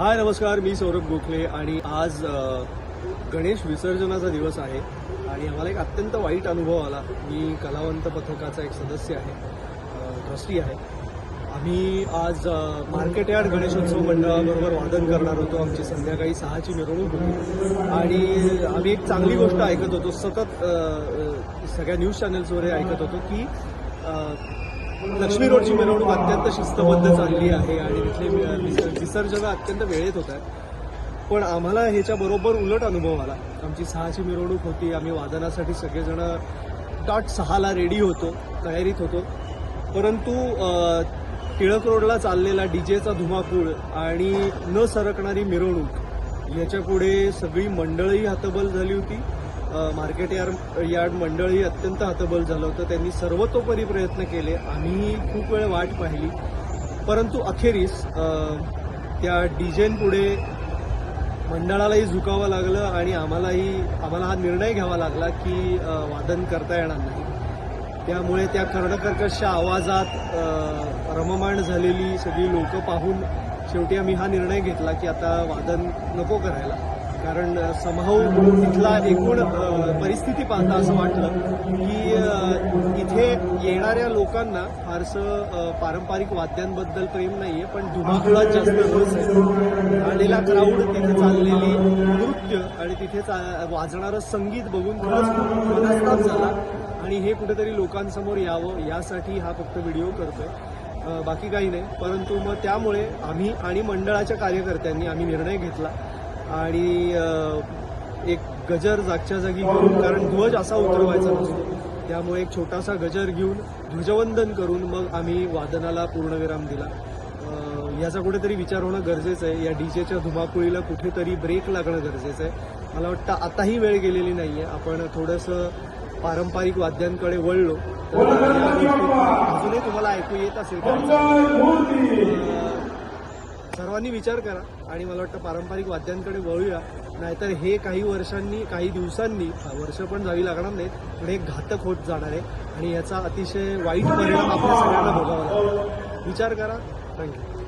हाय नमस्कार मी सौरभ गोखले आणि आज गणेश विसर्जनाचा दिवस आहे आणि आम्हाला एक अत्यंत वाईट अनुभव आला. मी कलावंत पथकाचा एक सदस्य आहे ट्रस्टी आहे. आम्ही आज मार्केट यार्ड गणेशोत्सव मंडळाबरोबर वादन करणार होतो. आमची संध्याकाळी सहाची मिरवणूक होती. आणि आम्ही एक चांगली गोष्ट ऐकत होतो. सतत सगळ्या न्यूज चॅनल्सवर ऐकत होतो की लक्ष्मी रोडची मिरवणूक अत्यंत शिस्तबद्ध चालली आहे आणि तिथले विसर्जन अत्यंत वेळेत होत आहे. पण आम्हाला ह्याच्या बरोबर उलट अनुभव आला. आमची सहाची मिरवणूक होती. आम्ही वादनासाठी सगळेजण डॉट सहाला रेडी होतो तयारीत होतो. परंतु टिळक रोडला चाललेला डीजेचा धुमाकूळ आणि न सरकणारी मिरवणूक याच्यापुढे सगळी मंडळही हतबल झाली होती. मार्केट यार्ड यार्ड मंडळही अत्यंत हतबल झालं होतं. त्यांनी सर्वतोपरी प्रयत्न केले. आम्ही खूप वेळ वाट पाहिली. परंतु अखेरीस अ, त्या पुढे मंडळालाही झुकावं लागलं आणि आम्हालाही आम्हाला हा निर्णय घ्यावा लागला की वादन करता येणार नाही. त्यामुळे त्या कर्णकर्कशच्या आवाजात रममाण झालेली सगळी लोकं पाहून शेवटी आम्ही हा निर्णय घेतला की आता वादन नको करायला. कारण समहाऊ तिथला एकूण परिस्थिती पाहता असं वाटलं की इथे येणाऱ्या लोकांना फारसं पारंपरिक वाद्यांबद्दल प्रेम नाहीये पण धुमाकुळात जास्त रस आहे. आलेला क्राऊड तिथे चाललेली नृत्य आणि तिथे चा- वाजणारं संगीत बघून खरंच खूप मनस्ताप झाला आणि हे कुठेतरी लोकांसमोर यावं यासाठी हा फक्त व्हिडिओ करतोय. बाकी काही नाही परंतु मग त्यामुळे आम्ही आणि मंडळाच्या कार्यकर्त्यांनी आम्ही निर्णय घेतला आणि एक गजर जागच्या जागी घेऊन कारण ध्वज असा उतरवायचा नसतो. त्यामुळे एक छोटासा गजर घेऊन ध्वजवंदन करून मग आम्ही वादनाला पूर्णविराम दिला. याचा कुठेतरी विचार होणं गरजेचं आहे. या डीजेच्या धुमाकुळीला कुठेतरी ब्रेक लागणं गरजेचं आहे. मला वाटतं आताही वेळ गेलेली नाहीये. आपण थोडंसं पारंपरिक वाद्यांकडे वळलो तर अजूनही तुम्हाला ऐकू येत असेल सर्वांनी विचार करा आणि मला वाटतं पारंपरिक वाद्यांकडे वळूया. नाहीतर हे काही वर्षांनी काही दिवसांनी वर्ष पण जावी लागणार नाहीत पण हे घातक होत जाणार आहे. आणि याचा अतिशय वाईट परिणाम आपल्या सगळ्यांना भोगावा विचार करा. थँक्यू.